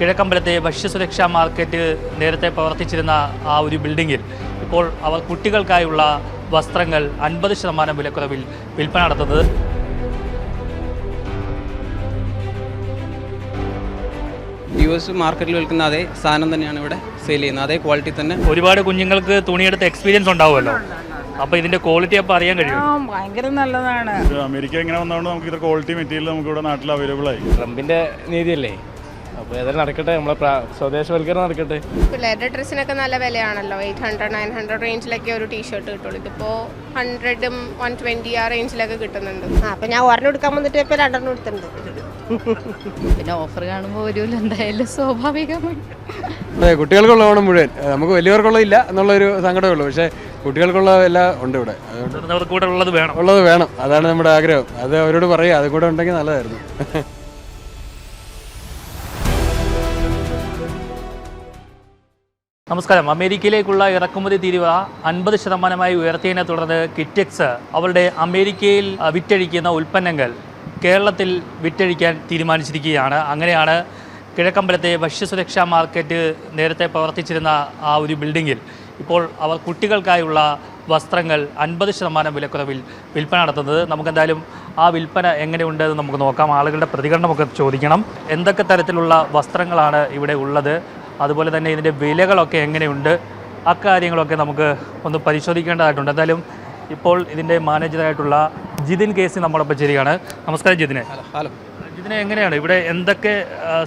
കിഴക്കമ്പലത്തെ ഭക്ഷ്യസുരക്ഷാ മാർക്കറ്റ് നേരത്തെ പ്രവർത്തിച്ചിരുന്ന ആ ഒരു ബിൽഡിങ്ങിൽ ഇപ്പോൾ അവർ കുട്ടികൾക്കായുള്ള വസ്ത്രങ്ങൾ അൻപത് ശതമാനം വിലക്കുറവിൽ വിൽപ്പന നടത്തുന്നത്. യു എസ് മാർക്കറ്റിൽ വിൽക്കുന്ന അതേ സാധനം തന്നെയാണ് ഇവിടെ സെയിൽ ചെയ്യുന്നത്. അതേ ക്വാളിറ്റി തന്നെ. ഒരുപാട് കുഞ്ഞുങ്ങൾക്ക് തുണിയെടുത്ത് എക്സ്പീരിയൻസ് ഉണ്ടാവുമല്ലോ. അപ്പൊ ഇതിന്റെ ക്വാളിറ്റി അപ്പൊ അറിയാൻ കഴിയും. ഭയങ്കര നല്ലതാണ്. അമേരിക്ക ഇങ്ങനെ വന്നതുകൊണ്ട് നമുക്ക് ഇത്ര ക്വാളിറ്റി മെറ്റീരിയൽ നമുക്ക് ഇവിടെ നാട്ടിൽ അവൈലബിൾ ആയി. ട്രംപിന്റെ നീതിയല്ലേ? അപ്പോൾ ഏതായാലും നടക്കട്ടെ നമ്മളെ സ്വദേശവൽക്കരണം നടക്കട്ടെ. പിള്ളേരുടെ ഡ്രസ്സിനൊക്കെ നല്ല വിലയാണല്ലോ. എയ്റ്റ് ഹൺഡ്രഡ് നയൻ ഹൺഡ്രഡ് റേഞ്ചിലൊക്കെ ഒരു ടീഷർട്ട് കിട്ടുള്ളൂ. ഇതിപ്പോൾ ഹൺഡ്രഡും വൺ ട്വന്റി ആ റേഞ്ചിലൊക്കെ കിട്ടുന്നുണ്ട്. ആ അപ്പം ഞാൻ ഒരെണ്ണം എടുക്കാൻ വന്നിട്ട് ഇപ്പോൾ രണ്ടെണ്ണം എടുത്തിട്ടുണ്ട്. പിന്നെ ഓഫർ കാണുമ്പോൾ ഒരു എന്തായാലും സ്വാഭാവികമായി. അതെ കുട്ടികൾക്കുള്ള ഓണം മുഴുവൻ നമുക്ക് വലിയവർക്കുള്ള ഇല്ല എന്നുള്ളൊരു സങ്കടമേ ഉള്ളൂ. പക്ഷേ കുട്ടികൾക്കുള്ള എല്ലാം ഉണ്ട് ഇവിടെ. അതുകൊണ്ട് ഉള്ളത് വേണം. ഉള്ളത് വേണം. അതാണ് നമ്മുടെ ആഗ്രഹം. അത് അവരോട് പറയുക അത് കൂടെ ഉണ്ടെങ്കിൽ നല്ലതായിരുന്നു. നമസ്കാരം. അമേരിക്കയിലേക്കുള്ള ഇറക്കുമതി തീരുവ അൻപത് ശതമാനമായി ഉയർത്തിയതിനെ തുടർന്ന് കിറ്റെക്സ് അവരുടെ അമേരിക്കയിൽ വിറ്റഴിക്കുന്ന ഉൽപ്പന്നങ്ങൾ കേരളത്തിൽ വിറ്റഴിക്കാൻ തീരുമാനിച്ചിരിക്കുകയാണ്. അങ്ങനെയാണ് കിഴക്കമ്പലത്തെ ഭക്ഷ്യസുരക്ഷാ മാർക്കറ്റ് നേരത്തെ പ്രവർത്തിച്ചിരുന്ന ആ ഒരു ബിൽഡിങ്ങിൽ. ഇപ്പോൾ അവർ കുട്ടികൾക്കായുള്ള വസ്ത്രങ്ങൾ അൻപത് ശതമാനം വിലക്കുറവിൽ വിൽപ്പന നടത്തുന്നത്. നമുക്കെന്തായാലും ആ വിൽപ്പന എങ്ങനെയുണ്ട് എന്ന് നമുക്ക് നോക്കാം. ആളുകളുടെ പ്രതികരണമൊക്കെ ചോദിക്കണം. എന്തൊക്കെ തരത്തിലുള്ള വസ്ത്രങ്ങളാണ് ഇവിടെ ഉള്ളത്? അതുപോലെ തന്നെ ഇതിന്റെ വിലകളൊക്കെ എങ്ങനെയുണ്ട്? അക്കാര്യങ്ങളൊക്കെ നമുക്ക് ഒന്ന് പരിശോധിക്കേണ്ടതായിട്ടുണ്ട്. എന്തായാലും ഇപ്പോൾ ഇതിന്റെ മാനേജറായിട്ടുള്ള ജിതിൻ കേസി നമ്മളൊപ്പം ചേരുകയാണ്. നമസ്കാരം ജിതിനെ. ഹലോ ജിതിനെ എങ്ങനെയാണ് ഇവിടെ എന്തൊക്കെ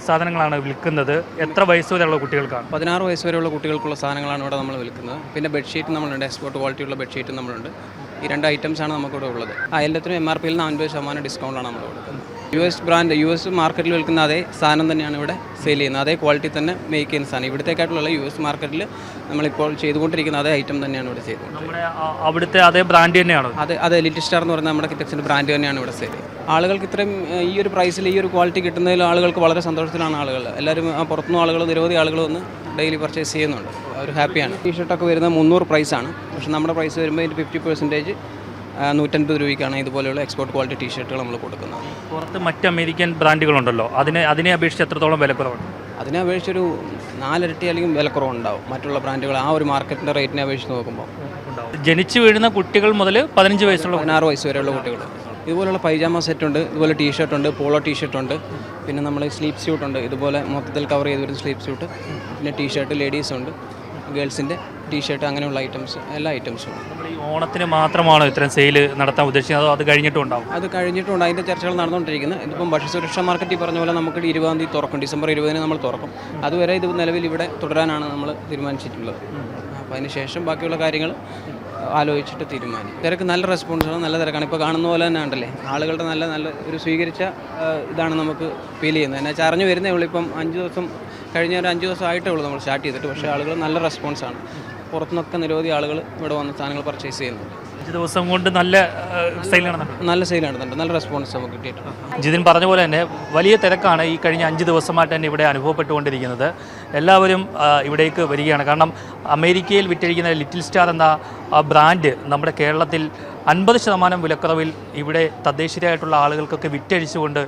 സാധനങ്ങളാണ് വിൽക്കുന്നത്? എത്ര വയസ്സ് വരെയുള്ള കുട്ടികൾക്കാണ്? പതിനാറ് വയസ്സ് വരെയുള്ള കുട്ടികൾക്കുള്ള സാധനങ്ങളാണ് ഇവിടെ നമ്മൾ വിൽക്കുന്നത്. പിന്നെ ബെഡ്ഷീറ്റ് നമ്മളുണ്ട് എക്സ്പോർട്ട് ക്വാളിറ്റിയുള്ള ബെഡ്ഷീറ്റ് നമ്മളുണ്ട്. ഈ രണ്ട് ഐറ്റംസ് ആണ് നമുക്കിവിടെ ഉള്ളത്. ആ എല്ലാത്തിനും എം ആർ പിയിൽ നിന്ന് അൻപത് ശതമാനം ഡിസ്കൗണ്ടാണ് നമ്മൾ കൊടുക്കുന്നത്. U S brand U S മാർക്കറ്റിൽ വിൽക്കുന്ന അതേ സാധനം തന്നെയാണ് ഇവിടെ സെയിൽ ചെയ്യുന്നത്. അതേ ക്വാളിറ്റി തന്നെ മേക്ക് ചെയ്യുന്ന സാധനം. ഇവിടത്തേക്കായിട്ടുള്ള യു എസ് മാർക്കറ്റിൽ നമ്മളിപ്പോൾ ചെയ്തുകൊണ്ടിരിക്കുന്ന അതേ ഐറ്റം തന്നെയാണ് ഇവിടെ ആ- അവിടുത്തെ അതേ ബ്രാൻഡ് തന്നെയാണ്? അത് അതെ ലിറ്റിൽ സ്റ്റാർ എന്ന് പറയുന്ന നമ്മുടെ കിറ്റക്സിന്റെ ബ്രാൻഡ് തന്നെയാണ് ഇവിടെ സെയിൽ ആളുകൾക്ക് ഇത്രയും ഈ ഒരു പ്രൈസിൽ ഈ ഒരു ക്വാളിറ്റി കിട്ടുന്നതിൽ ആളുകൾക്ക് വളരെ സന്തോഷത്തിലാണ് ആളുകൾ. എല്ലാവരും ആ പുറത്തുനിന്ന് ആളുകൾ നിരവധി ആളുകൾ വന്ന് ഡെയിലി പർച്ചേസ് ചെയ്യുന്നുണ്ട്. അവർ ഹാപ്പിയാണ് ടീഷർട്ടൊക്കെ വരുന്നത് മുന്നൂറ് പ്രൈസാണ് പക്ഷേ നമ്മുടെ പ്രൈസ് വരുമ്പോൾ ഇതിന്റെ ഫിഫ്റ്റി പെർസെന്റേജ് നൂറ്റൻപത് രൂപയ്ക്കാണ് ഇതുപോലെയുള്ള എക്സ്പോർട്ട് ക്വാളിറ്റി ടീഷർട്ടുകൾ നമ്മൾ കൊടുക്കുന്നത്. പുറത്ത് മറ്റ് അമേരിക്കൻ ബ്രാൻഡുകളുണ്ടല്ലോ. അതിനെ അതിനെ അപേക്ഷിച്ച് എത്രത്തോളം വിലക്കുറവുണ്ട്? അതിനെ അപേക്ഷിച്ച് ഒരു നാലിരട്ടി അല്ലെങ്കിൽ വിലക്കുറവുണ്ടാവും മറ്റുള്ള ബ്രാൻഡുകൾ ആ ഒരു മാർക്കറ്റിന്റെ റേറ്റിനെ അപേക്ഷിച്ച് നോക്കുമ്പോൾ ജനിച്ചു വീഴുന്ന കുട്ടികൾ മുതൽ പതിനഞ്ച് വയസ്സുള്ള പതിനാറ് വയസ്സ് വരെയുള്ള കുട്ടികൾ. ഇതുപോലുള്ള പൈജാമ സെറ്റ് ഉണ്ട് ഇതുപോലെ ടീഷർട്ട് ഉണ്ട് പോളോ ടീഷർട്ട് ഉണ്ട്. പിന്നെ നമ്മൾ സ്ലീപ്പ് സ്യൂട്ട് ഉണ്ട് ഇതുപോലെ മൊത്തത്തിൽ കവർ ചെയ്ത് വരുന്ന സ്ലീപ്പ് സ്യൂട്ട് പിന്നെ ടീഷർട്ട് ലേഡീസ് ഉണ്ട് ഗേൾസിന്റെ ടീഷർട്ട് അങ്ങനെയുള്ള ഐറ്റംസ് എല്ലാ ഐറ്റംസും ഉണ്ട് ഓണത്തിന് മാത്രമാണ് ഇത്തരം സെയിൽ നടത്താൻ ഉദ്ദേശിക്കുന്നത് അതോ കഴിഞ്ഞിട്ടും ഉണ്ടാവും അത് കഴിഞ്ഞിട്ടുണ്ട്. അതിന്റെ ചർച്ചകൾ നടന്നുകൊണ്ടിരിക്കുന്നത് ഇതിപ്പം ഭക്ഷ്യസുരക്ഷാ മാർക്കറ്റ് ഈ പറഞ്ഞ പോലെ നമുക്ക് ഇരുപതാം തീയതി തുറക്കും. ഡിസംബർ ഇരുപതിന് നമ്മൾ തുറക്കും. അതുവരെ ഇത് നിലവിൽ ഇവിടെ തുടരാനാണ് നമ്മൾ തീരുമാനിച്ചിട്ടുള്ളത്. അപ്പോൾ അതിന് ശേഷം ബാക്കിയുള്ള കാര്യങ്ങൾ ആലോചിച്ചിട്ട് തീരുമാനിക്കും. തിരക്ക് നല്ല റെസ്പോൺസാണ് നല്ല തിരക്കാണ്. ഇപ്പോൾ കാണുന്ന പോലെ തന്നെ ഉണ്ടല്ലേ? ആളുകളുടെ നല്ല നല്ല ഒരു സ്വീകരിച്ച ഇതാണ് നമുക്ക് ഫീൽ ചെയ്യുന്നത്. എന്നെ അറിഞ്ഞു വരുന്നേ ഉള്ളൂ. ഇപ്പം അഞ്ച് ദിവസം കഴിഞ്ഞ ഒരു അഞ്ച് ദിവസം ആയിട്ടേ ഉള്ളൂ നമ്മൾ സ്റ്റാർട്ട് ചെയ്തിട്ട്. പക്ഷേ ആളുകൾ നല്ല റെസ്പോൺസാണ് പുറത്തുനിന്നൊക്കെ നിരവധി ആളുകൾ ഇവിടെ വന്ന് സാധനങ്ങൾ പർച്ചേസ് ചെയ്യുന്നുണ്ട്. അഞ്ച് ദിവസം കൊണ്ട് നല്ല സെയിൽ നടന്നിട്ടുണ്ട് നല്ല സെയിൽ നടന്നുണ്ട് നല്ല റെസ്പോൺസ് നമുക്ക് കിട്ടിയിട്ടുണ്ട്. ജിതിൻ പറഞ്ഞ പോലെ തന്നെ വലിയ തിരക്കാണ് ഈ കഴിഞ്ഞ അഞ്ച് ദിവസമായിട്ട് തന്നെ ഇവിടെ അനുഭവപ്പെട്ടുകൊണ്ടിരിക്കുന്നത്. എല്ലാവരും ഇവിടേക്ക് വരികയാണ്. കാരണം അമേരിക്കയിൽ വിറ്റഴിക്കുന്ന ലിറ്റിൽ സ്റ്റാർ എന്ന ബ്രാൻഡ് നമ്മുടെ കേരളത്തിൽ അൻപത് ശതമാനം വിലക്കുറവിൽ ഇവിടെ തദ്ദേശീയരായിട്ടുള്ള ആളുകൾക്കൊക്കെ വിറ്റഴിച്ചുകൊണ്ട്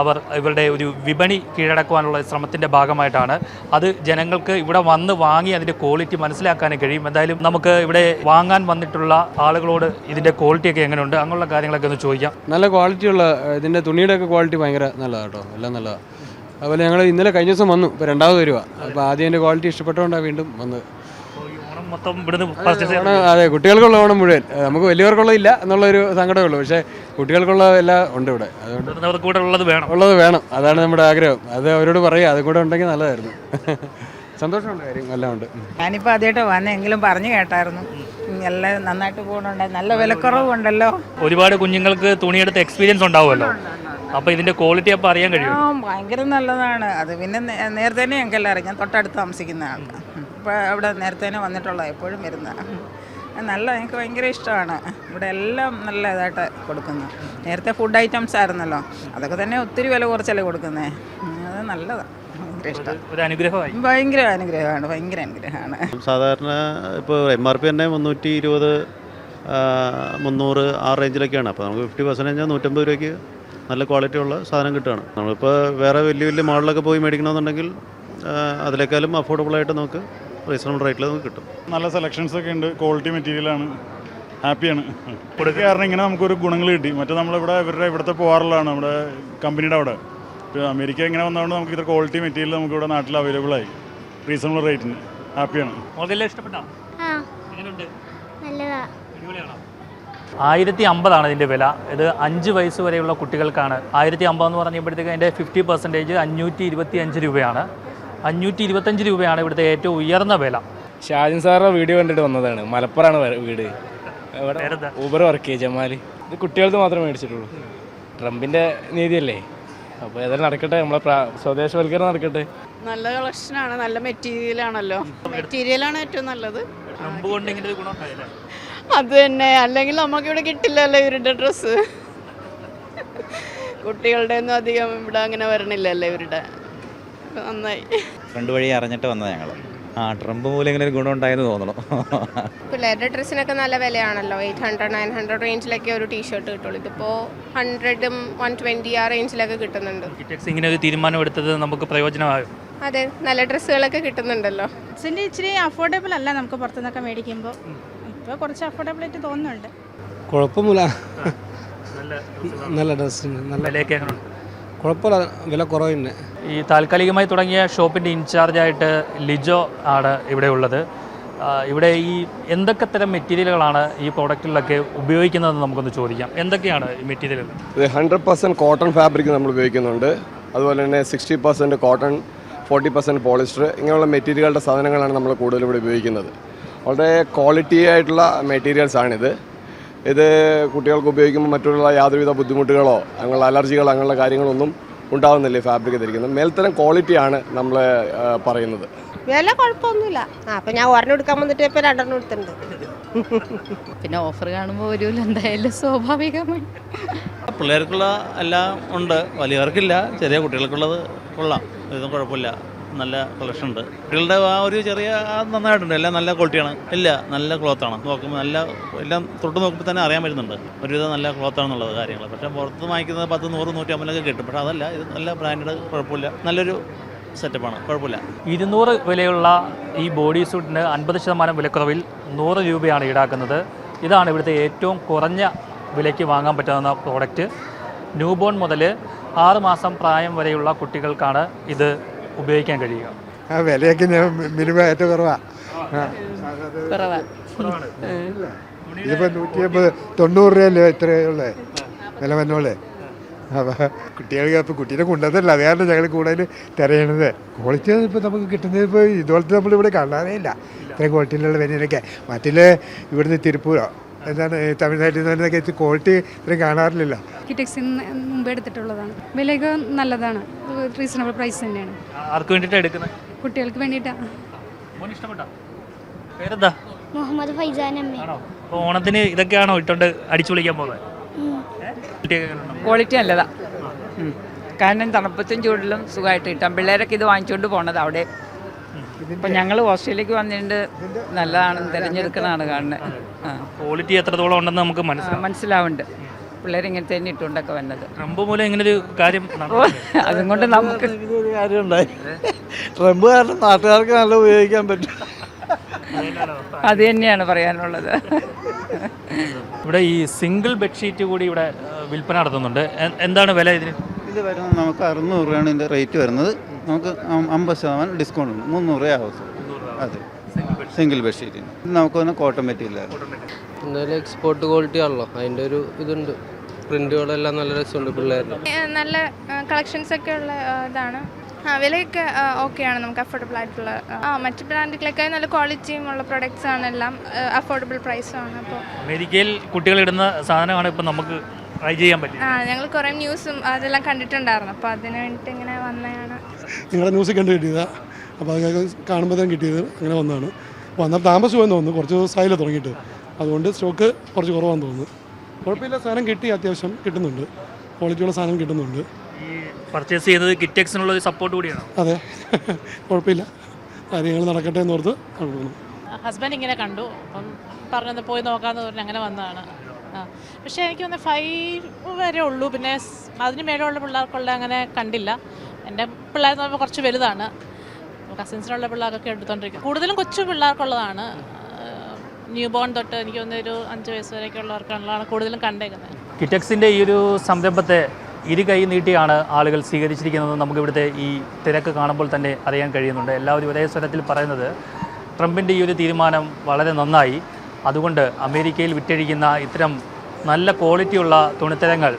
അവർ ഇവരുടെ ഒരു വിപണി കീഴടക്കുവാനുള്ള ശ്രമത്തിന്റെ ഭാഗമായിട്ടാണ്. അത് ജനങ്ങൾക്ക് ഇവിടെ വന്ന് വാങ്ങി അതിന്റെ ക്വാളിറ്റി മനസ്സിലാക്കാനും കഴിയും. എന്തായാലും നമുക്ക് ഇവിടെ വാങ്ങാൻ വന്നിട്ടുള്ള ആളുകളോട് ഇതിന്റെ ക്വാളിറ്റിയൊക്കെ എങ്ങനെയുണ്ട്? അങ്ങനെയുള്ള കാര്യങ്ങളൊക്കെ ഒന്ന് ചോദിക്കാം. നല്ല ക്വാളിറ്റിയുള്ള ഇതിന്റെ തുണിയുടെ ഒക്കെ ക്വാളിറ്റി ഭയങ്കര നല്ലതാണ് കേട്ടോ എല്ലാം നല്ലതാണ് അതുപോലെ ഞങ്ങൾ ഇന്നലെ കഴിഞ്ഞ ദിവസം വന്നു. ഇപ്പോൾ രണ്ടാമത് വരുവാ. അപ്പോൾ ആദ്യം എന്റെ ക്വാളിറ്റി ഇഷ്ടപ്പെട്ടുകൊണ്ടാണ് വീണ്ടും വന്നത്. ഓണം മൊത്തം ഇവിടുന്ന് അതെ കുട്ടികൾക്കുള്ള ഓണം മുഴുവൻ. നമുക്ക് വലിയവർക്കുള്ള ഇല്ല എന്നുള്ളൊരു സങ്കടമേ ഉള്ളൂ. പക്ഷേ കുട്ടികൾക്കുള്ള എല്ലാം ഉണ്ട് ഇവിടെ. അതുകൊണ്ട് കൂടെ ഉള്ളത് വേണം. ഉള്ളത് വേണം. അതാണ് നമ്മുടെ ആഗ്രഹം. അത് അവരോട് പറയുക. അത് കൂടെ ഉണ്ടെങ്കിൽ നല്ലതായിരുന്നു. സന്തോഷമുണ്ട് കാര്യം എല്ലാം ഉണ്ട്. ഞാനിപ്പോൾ ആദ്യമായിട്ട് വന്നെങ്കിലും പറഞ്ഞു കേട്ടായിരുന്നു. എല്ലാം നന്നായിട്ട് പോകുന്നുണ്ട്. നല്ല വിലക്കുറവുണ്ടല്ലോ. ഒരുപാട് കുഞ്ഞുങ്ങൾക്ക് തുണിയെടുത്ത് എക്സ്പീരിയൻസ് ഉണ്ടാവുമല്ലോ. അപ്പൊ ഇതിന്റെ ക്വാളിറ്റി അപ്പൊ അറിയാൻ കഴിയും ഭയങ്കര നല്ലതാണ്. അത് പിന്നെ നേരത്തെ തന്നെ ഞങ്ങൾക്കെല്ലാം അറിയാം തൊട്ടടുത്ത് താമസിക്കുന്ന ആളാണ് ഇപ്പോൾ അവിടെ നേരത്തെ തന്നെ വന്നിട്ടുള്ള എപ്പോഴും വരുന്ന. നല്ല എനിക്ക് ഭയങ്കര ഇഷ്ടമാണ്. ഇവിടെ എല്ലാം നല്ല ഇതായിട്ട് കൊടുക്കുന്നു. നേരത്തെ ഫുഡ് ഐറ്റംസ് ആയിരുന്നല്ലോ. അതൊക്കെ തന്നെ ഒത്തിരി വില കുറച്ചല്ലേ കൊടുക്കുന്നത് അത് നല്ലതാണ് ഭയങ്കര അനുഗ്രഹമാണ്. ഭയങ്കര അനുഗ്രഹമാണ്. സാധാരണ ഇപ്പോൾ എം ആർ പി തന്നെ മുന്നൂറ്റി ഇരുപത് മുന്നൂറ് ആ റേഞ്ചിലൊക്കെയാണ് അപ്പോൾ നമുക്ക് ഫിഫ്റ്റി പെർസെന്റേജ് നൂറ്റമ്പത് രൂപയ്ക്ക് നല്ല ക്വാളിറ്റി ഉള്ള സാധനം കിട്ടുകയാണ്. നമ്മളിപ്പോൾ വേറെ വലിയ വലിയ മാളിലൊക്കെ പോയി മേടിക്കണമെന്നുണ്ടെങ്കിൽ അതിലേക്കാളും അതിനേക്കാളും അഫോർഡബിളായിട്ട് നമുക്ക് റീസണബിൾ റേറ്റിൽ നമുക്ക് കിട്ടും. നല്ല സെലക്ഷൻസ് ഒക്കെ ഉണ്ട്. ക്വാളിറ്റി മെറ്റീരിയലാണ് ഹാപ്പിയാണ് കൊടുക്കുക കാരണം ഇങ്ങനെ നമുക്കൊരു ഗുണങ്ങൾ കിട്ടി. മറ്റേ നമ്മളിവിടെ ഇവരുടെ ഇവിടുത്തെ പോകാറുള്ളതാണ് നമ്മുടെ കമ്പനിയുടെ അവിടെ. ഇപ്പോൾ അമേരിക്ക ഇങ്ങനെ വന്നതുകൊണ്ട് നമുക്ക് ഇത്ര ക്വാളിറ്റി മെറ്റീരിയൽ നമുക്ക് ഇവിടെ നാട്ടിൽ അവൈലബിൾ ആയി. റീസണബിൾ റേറ്റിന് ഹാപ്പിയാണ് ഇഷ്ടപ്പെട്ടോ? ആയിരത്തി അമ്പതാണ് ഇതിന്റെ വില. ഇത് അഞ്ച് വയസ്സ് വരെയുള്ള കുട്ടികൾക്കാണ്. ആയിരത്തി അമ്പത് എന്ന് പറയുമ്പോഴത്തേക്ക് അതിന്റെ ഫിഫ്റ്റി പെർസെന്റേജ് അഞ്ഞൂറ്റി ഇരുപത്തി അഞ്ച് രൂപയാണ്. അഞ്ഞൂറ്റി ഇരുപത്തഞ്ച് രൂപയാണ് ഇവിടുത്തെ ഏറ്റവും ഉയർന്ന വില. ഷാജിൻ സാറിന്റെ വീഡിയോ കണ്ടിട്ട് വന്നതാണ്. മലപ്പുറമാണ് വീട്. ഇവിടെ? ഊബർ വർക്ക് ജമാൽ ഇത് കുട്ടികൾക്ക് മാത്രമേ മേടിച്ചിട്ടുള്ളൂ. ട്രംപിന്റെ നീതിയല്ലേ? അപ്പോൾ ഏതായാലും നടക്കട്ടെ. നമ്മളെ സ്വദേശവൽക്കരണം നടക്കട്ടെ. നല്ല കളക്ഷനാണ് നല്ല മെറ്റീരിയൽ ആണല്ലോ. മെറ്റീരിയലാണ് ഏറ്റവും നല്ലത്. അത് തന്നെ. അല്ലെങ്കിൽ നമുക്ക് ഇവിടെ കിട്ടില്ലല്ലോ ഇവരുടെ ഡ്രസ്സ് കുട്ടികളുടെ ഒന്നും അധികം ഇവിടെ അങ്ങനെ വരണില്ലല്ലോ ഇവരുടെ. നന്നായി. ഫ്രണ്ട് വഴി അറിഞ്ഞിട്ട് വന്നത് ഞങ്ങൾ ആ ട്രംപ് മൂലം ഇങ്ങനെ ഒരു ഗുണം ഉണ്ടായെന്ന് തോന്നണം. പിള്ളേരുടെ ഡ്രസ്സിനൊക്കെ നല്ല വിലയാണല്ലോ. എയ്റ്റ് ഹൺഡ്രഡ് നയൻ ഹൺഡ്രഡ് റേഞ്ചിലൊക്കെ ഒരു ടീഷർട്ട് കിട്ടുള്ളൂ. ഇതിപ്പോൾ ഹൺഡ്രഡും വൺ ട്വന്റി ആ റേഞ്ചിലൊക്കെ കിട്ടുന്നുണ്ട്. കിറ്റക്സ് ഇങ്ങനെ ഒരു തീരുമാനം എടുത്തത് നമുക്ക് പ്രയോജനമാകും. അതെ നല്ല ഡ്രസ്സുകളൊക്കെ കിട്ടുന്നുണ്ടല്ലോ. ഡ്രസ്സിന്റെ ഇച്ചിരി അഫോർഡബിൾ അല്ല നമുക്ക് പുറത്തുനിന്നൊക്കെ മേടിക്കുമ്പോൾ ഇപ്പോൾ കുറച്ച് അഫോർഡബിൾ ആയിട്ട് തോന്നുന്നുണ്ട് കുഴപ്പമില്ല നല്ല നല്ല ഡ്രസ്സിന് നല്ല കുഴപ്പമില്ല വില കുറവുണ്ട് ഈ താൽക്കാലികമായി തുടങ്ങിയ ഷോപ്പിന്റെ ഇൻചാർജായിട്ട് ലിജോ ആണ് ഇവിടെ ഉള്ളത്. ഇവിടെ ഈ എന്തൊക്കെ തരം മെറ്റീരിയലുകളാണ് ഈ പ്രോഡക്റ്റിലൊക്കെ ഉപയോഗിക്കുന്നതെന്ന് നമുക്കൊന്ന് ചോദിക്കാം. എന്തൊക്കെയാണ് ഈ മെറ്റീരിയലുകൾ? ഇത് ഹൺഡ്രഡ് പെർസെന്റ് കോട്ടൺ ഫാബ്രിക് നമ്മൾ ഉപയോഗിക്കുന്നുണ്ട്. അതുപോലെ തന്നെ sixty percent cotton forty percent polyester ഇങ്ങനെയുള്ള മെറ്റീരിയലുകളുടെ സാധനങ്ങളാണ് നമ്മൾ കൂടുതൽ ഇവിടെ ഉപയോഗിക്കുന്നത്. വളരെ ക്വാളിറ്റി ആയിട്ടുള്ള മെറ്റീരിയൽസ് ആണിത് ഇത് കുട്ടികൾക്ക് ഉപയോഗിക്കുമ്പോൾ മറ്റുള്ള യാതൊരുവിധ ബുദ്ധിമുട്ടുകളോ അങ്ങനെയുള്ള അലർജികളോ അങ്ങനെയുള്ള കാര്യങ്ങളൊന്നും ഉണ്ടാകുന്നില്ല ഈ ഫാബ്രിക് ധരിക്കുന്നത് മേൽത്തരം ക്വാളിറ്റിയാണ് നമ്മൾ പറയുന്നത്. വില കുഴപ്പമൊന്നുമില്ല. ആ അപ്പം ഞാൻ ഒരെണ്ണം എടുക്കാൻ വന്നിട്ട് ഇപ്പം രണ്ടെണ്ണം എടുത്തിട്ടുണ്ട്. പിന്നെ ഓഫർ കാണുമ്പോൾ വരുമല്ലോ എന്തായാലും സ്വാഭാവികമായി. പിള്ളേർക്കുള്ള എല്ലാം ഉണ്ട്. വലിയവർക്കില്ല. ചെറിയ കുട്ടികൾക്കുള്ളത് കൊള്ളാം. ഇതൊന്നും കുഴപ്പമില്ല. നല്ല കളക്ഷൻ ഉണ്ട്. കുട്ടികളുടെ ആ ഒരു ചെറിയ നന്നായിട്ടുണ്ട്. എല്ലാം നല്ല ക്വാളിറ്റിയാണ്. ഇല്ല നല്ല ക്ലോത്താണ് നോക്കുമ്പോൾ നല്ല എല്ലാം തൊട്ട് നോക്കുമ്പോൾ തന്നെ അറിയാൻ പറ്റുന്നുണ്ട്. ഒരുവിധം നല്ല ക്ലോത്താണെന്നുള്ളത് കാര്യങ്ങൾ പക്ഷേ പുറത്ത് വാങ്ങിക്കുന്നത് പത്ത് നൂറ് നൂറ്റി അമ്പതിലൊക്കെ കിട്ടും. പക്ഷേ അതല്ല ഇത് നല്ല ബ്രാൻഡ് കുഴപ്പമില്ല. നല്ലൊരു സെറ്റപ്പാണ് കുഴപ്പമില്ല. ഇരുന്നൂറ് വിലയുള്ള ഈ ബോഡി സൂട്ടിന് അൻപത് ശതമാനം വിലക്കുറവിൽ നൂറ് രൂപയാണ് ഈടാക്കുന്നത്. ഇതാണ് ഇവിടുത്തെ ഏറ്റവും കുറഞ്ഞ വിലയ്ക്ക് വാങ്ങാൻ പറ്റുന്ന പ്രോഡക്റ്റ് ന്യൂബോൺ മുതൽ ആറ് മാസം പ്രായം വരെയുള്ള കുട്ടികൾക്കാണ് ഇത് ഉപയോഗിക്കാൻ കഴിയുക. ആ വിലയൊക്കെ ഞാൻ മിനിമം ഏറ്റവും കുറവാണ് ഇതിപ്പോൾ നൂറ്റി അമ്പത് തൊണ്ണൂറ് രൂപയല്ലേ ഇത്രയുള്ളേ വില വന്നോളേ. അപ്പോൾ കുട്ടികൾക്ക് അപ്പോൾ കുട്ടീനെ കൊണ്ടുവന്നില്ല അത് കാരണം ഞങ്ങൾ കൂടുതൽ തിരയണത്. ക്വാളിറ്റി ഇപ്പോൾ നമുക്ക് കിട്ടുന്നത് ഇപ്പോൾ ഇതുപോലത്തെ നമ്മളിവിടെ കാണാനേ ഇല്ല. ഇത്രയും ക്വാളിറ്റിയിലുള്ള വെനിലൊക്കെ മറ്റിൽ ഇവിടുന്ന് തിരുപ്പൂരോ? എന്താണ് തമിഴ്നാട്ടിൽ നിന്ന് വരുന്ന കേസ് ക്വാളിറ്റി ഇത്രയും കാണാറില്ലല്ലോ. കിറ്റക്സിൽ മുമ്പ് എടുത്തിട്ടുള്ളതാണ്. വിലയൊക്കെ നല്ലതാണ്. റീസണബിൾ പ്രൈസ് തന്നെയാണ്. ആർക്ക് വേണ്ടിയിട്ടാണ് എടുക്കുന്നത് കുട്ടികൾക്ക് വേണ്ടിയിട്ടാണ് മോന് ഇഷ്ടപ്പെട്ടോ? പേരെന്താ? മുഹമ്മദ് ഫൈസാൻ അമ്മ. അപ്പോൾ ഓണത്തിന് ഇതൊക്കെയാണോ ഇട്ടുകൊണ്ട് അടിച്ചു വിളിക്കാൻ പോകുന്നത് ക്വാളിറ്റി നല്ലതാ. കാരണം തണുപ്പത്തും ചൂടിലും സുഖമായിട്ട് കിട്ടാം. പിള്ളേരൊക്കെ ഇത് വാങ്ങിച്ചുകൊണ്ട് പോണത് അവിടെ. ഇപ്പം ഞങ്ങൾ ഓസ്ട്രേലിയക്ക് വന്നിട്ടുണ്ട്. നല്ലതാണെന്ന് തിരഞ്ഞെടുക്കണതാണ് കാണുന്നത്. ക്വാളിറ്റി എത്രത്തോളം ഉണ്ടെന്ന് നമുക്ക് മനസ്സിലാവും. ഇങ്ങനെ പിള്ളേരിങ്ങനെ തന്നെ ഇട്ടുകൊണ്ടൊക്കെ വന്നത്. ട്രംപ് മൂലം ഇങ്ങനെ ഒരു കാര്യം അതും കൊണ്ട് നമുക്ക് ഒരു കാര്യമുണ്ടായി. ട്രംപ് കാരണം നാട്ടുകാർക്ക് നല്ല ഉപയോഗിക്കാൻ പറ്റും. അത് തന്നെയാണ് പറയാനുള്ളത്. ഇവിടെ ഈ സിംഗിൾ ബെഡ്ഷീറ്റ് കൂടി ഇവിടെ വിൽപ്പന നടത്തുന്നുണ്ട്. എന്താണ് വില ഇതിന്? ഇത് വരുന്നത് നമുക്ക് അറുന്നൂറ് രൂപയാണ് ഇതിന്റെ റേറ്റ് വരുന്നത്. നമുക്ക് അമ്പത് ശതമാനം ഡിസ്കൗണ്ട് ഉണ്ട്. മുന്നൂറ് രൂപ ആവും അതെ. സിംഗിൾ ബെഡ്ഷീറ്റിന് നമുക്ക് തന്നെ കോട്ടൺ മെറ്റീരിയൽ എന്തായാലും എക്സ്പോർട്ട് ക്വാളിറ്റി ആണല്ലോ. അതിന്റെ ഒരു ഇതുണ്ട്. പ്രിന്റുകളെല്ലാം നല്ല രസമുണ്ട് പിള്ളേരുടെ. നല്ല കളക്ഷൻസ് ഒക്കെ ഉള്ള ഇതാണ്. ആ വിലയൊക്കെ ഓക്കെയാണ് നമുക്ക് അഫോർഡബിൾ ആയിട്ടുള്ള ആ മറ്റ് ബ്രാൻഡുകളൊക്കെ നല്ല ക്വാളിറ്റിയും ഉള്ള പ്രൊഡക്ട്സ് ആണ് എല്ലാം അഫോർഡബിൾ പ്രൈസും ആണ്. അപ്പോൾ അമേരിക്കയിൽ കുട്ടികൾ ഇടുന്ന സാധനമാണ് ഇപ്പം നമുക്ക് ട്രൈ ചെയ്യാൻ പറ്റും ആ ഞങ്ങൾ കുറേ ന്യൂസും അതെല്ലാം കണ്ടിട്ടുണ്ടായിരുന്നു. അപ്പോൾ അതിന് വേണ്ടിയിട്ട് ഇങ്ങനെ വന്നതാണ്. നിങ്ങളുടെ ന്യൂസ് കണ്ട് കിട്ടിയതാണ് അപ്പോൾ അത് കാണുമ്പോഴത്തേക്കും കിട്ടിയത് അങ്ങനെ വന്നതാണ്. അപ്പോൾ അന്നേരം താമസിക്കുമെന്ന് തോന്നുന്നു. കുറച്ച് ദിവസമായില്ല തുടങ്ങിയിട്ട്. അതുകൊണ്ട് സ്റ്റോക്ക് കുറച്ച് കുറവാന്ന് തോന്നുന്നു. കുഴപ്പമില്ല സാധനം കിട്ടി അത്യാവശ്യം കിട്ടുന്നുണ്ട്. ക്വാളിറ്റിയുള്ള സാധനം കിട്ടുന്നുണ്ട്. ഈ പർച്ചേസ് ചെയ്യുന്നത് കിറ്റക്സിനുള്ള ഒരു സപ്പോർട്ട് കൂടിയാണ്? അതെ. കുഴപ്പമില്ല. കാര്യങ്ങൾ നടക്കട്ടെ എന്ന് ഓർത്ത് കൊണ്ടുപോകുന്നു ഹസ്ബൻഡ് ഇങ്ങനെ കണ്ടു. അപ്പം പറഞ്ഞത് പോയി നോക്കാമെന്ന് പറഞ്ഞ് അങ്ങനെ വന്നതാണ്. ആ. പക്ഷേ എനിക്ക് തോന്നുന്നു ഫൈവ് വരെ ഉള്ളൂ. പിന്നെ അതിന് മേലെയുള്ള പിള്ളേർക്കുള്ള അങ്ങനെ കണ്ടില്ല. എന്റെ പിള്ളേർ പറയുമ്പോൾ കുറച്ച് വലുതാണ്. കസിൻസിനുള്ള പിള്ളേർക്കൊക്കെ എടുത്തോണ്ടിരിക്കും കൂടുതലും കൊച്ചു പിള്ളേർക്കുള്ളതാണ്. ന്യൂ ബോൺ തൊട്ട് എനിക്ക് തോന്നുന്നൊരു അഞ്ച് വയസ്സ് വരെയൊക്കെ കൂടുതലും കണ്ടേക്കുന്നത്. കിറ്റക്സിന്റെ ഈ ഒരു സംരംഭത്തെ ഇരു കൈ നീട്ടിയാണ് ആളുകൾ സ്വീകരിച്ചിരിക്കുന്നത്. നമുക്ക് ഇവിടുത്തെ ഈ തിരക്ക് കാണുമ്പോൾ തന്നെ അറിയാൻ കഴിയുന്നുണ്ട്. എല്ലാവരും ഒരേ സ്വരത്തിൽ പറയുന്നത് ട്രംപിന്റെ ഈ ഒരു തീരുമാനം വളരെ നന്നായി. അതുകൊണ്ട് അമേരിക്കയിൽ വിറ്റഴിക്കുന്ന ഇത്തരം നല്ല ക്വാളിറ്റിയുള്ള തുണിത്തരങ്ങൾ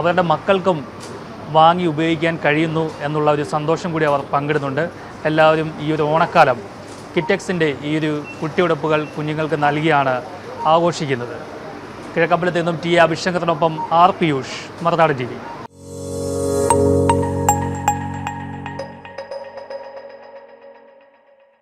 അവരുടെ മക്കൾക്കും വാങ്ങി ഉപയോഗിക്കാൻ കഴിയുന്നു എന്നുള്ള ഒരു സന്തോഷം കൂടി അവർ പങ്കിടുന്നുണ്ട്. എല്ലാവരും ഈ ഒരു ഓണക്കാലം കിറ്റക്സിന്റെ ഈ ഒരു കുട്ടിയുടുപ്പുകൾ കുഞ്ഞുങ്ങൾക്ക് നൽകിയാണ് ആഘോഷിക്കുന്നത്. കിഴക്കമ്പലത്തിൽ നിന്നും ടി അഭിഷേകത്തിനൊപ്പം ആർ പിയൂഷ് മറുനാട് ടി